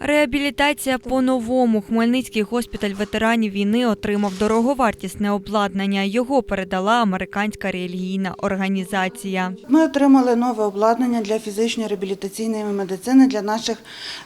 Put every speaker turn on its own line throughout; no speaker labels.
Реабілітація по-новому. Хмельницький госпіталь ветеранів війни отримав дороговартісне обладнання. Його передала американська релігійна організація.
Ми отримали нове обладнання для фізичної реабілітаційної медицини для наших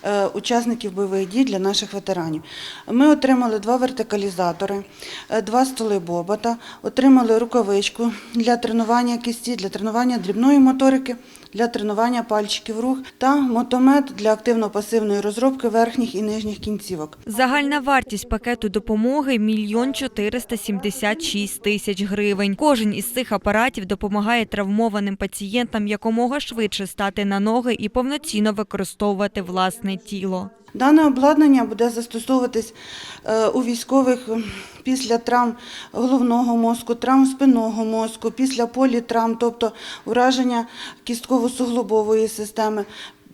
е, учасників бойових дій, для наших ветеранів. Ми отримали два вертикалізатори, е, два столи бобота, отримали рукавичку для тренування кисті, для тренування дрібної моторики, для тренування пальчиків рук та мотомет для активно-пасивної розробки верхніх і нижніх кінцівок.
Загальна вартість пакету допомоги – мільйон 476 тисяч гривень. Кожен із цих апаратів допомагає травмованим пацієнтам якомога швидше стати на ноги і повноцінно використовувати власне тіло.
Дане обладнання буде застосовуватись е, у військових після травм головного мозку, травм спинного мозку, після політравм, тобто ураження кістково-суглобової системи.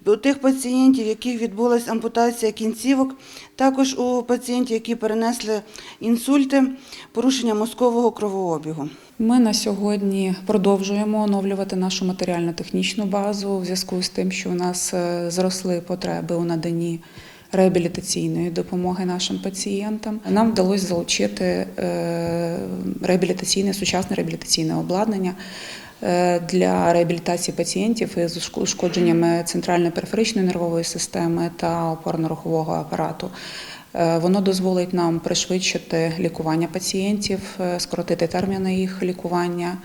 У тих пацієнтів, яких відбулася ампутація кінцівок, також у пацієнтів, які перенесли інсульти, порушення мозкового кровообігу.
Ми на сьогодні продовжуємо оновлювати нашу матеріально-технічну базу у зв'язку з тим, що у нас е, зросли потреби у наданні реабілітаційної допомоги нашим пацієнтам. Нам вдалося залучити е, реабілітаційне сучасне реабілітаційне обладнання. Е, Для реабілітації пацієнтів із ушкодженнями центральної периферичної нервової системи та опорно-рухового апарату. Е, Воно дозволить нам пришвидшити лікування пацієнтів, е, скоротити терміни їх лікування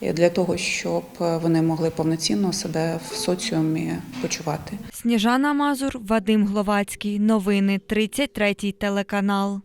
для того, щоб вони могли повноцінно себе в соціумі почувати.
Сніжана Мазур, Вадим Гловацький. Новини 33 телеканал.